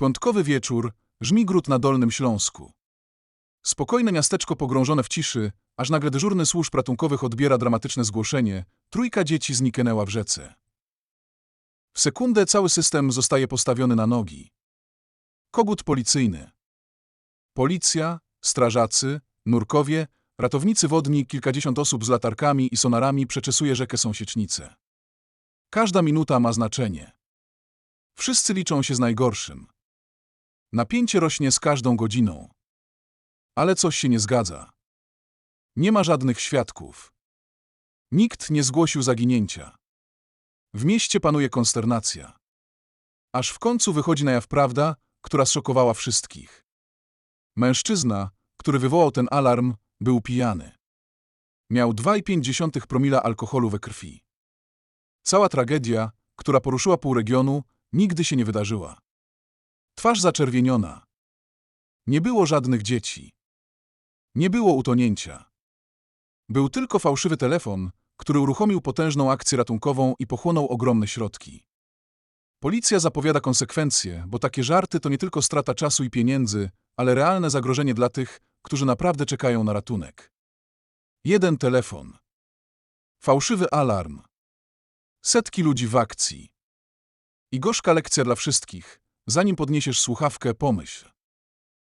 Piątkowy wieczór, Żmigród na Dolnym Śląsku. Spokojne miasteczko pogrążone w ciszy, aż nagle dyżurny służb ratunkowych odbiera dramatyczne zgłoszenie. Trójka dzieci zniknęła w rzece. W sekundę cały system zostaje postawiony na nogi. Kogut policyjny. Policja, strażacy, nurkowie, ratownicy wodni, kilkadziesiąt osób z latarkami i sonarami przeczesuje rzekę Sąsiecznicę. Każda minuta ma znaczenie. Wszyscy liczą się z najgorszym. Napięcie rośnie z każdą godziną. Ale coś się nie zgadza. Nie ma żadnych świadków. Nikt nie zgłosił zaginięcia. W mieście panuje konsternacja. Aż w końcu wychodzi na jaw prawda, która zszokowała wszystkich. Mężczyzna, który wywołał ten alarm, był pijany. Miał 2,5 promila alkoholu we krwi. Cała tragedia, która poruszyła pół regionu, nigdy się nie wydarzyła. Twarz zaczerwieniona. Nie było żadnych dzieci. Nie było utonięcia. Był tylko fałszywy telefon, który uruchomił potężną akcję ratunkową i pochłonął ogromne środki. Policja zapowiada konsekwencje, bo takie żarty to nie tylko strata czasu i pieniędzy, ale realne zagrożenie dla tych, którzy naprawdę czekają na ratunek. Jeden telefon. Fałszywy alarm. Setki ludzi w akcji. I gorzka lekcja dla wszystkich. Zanim podniesiesz słuchawkę, pomyśl.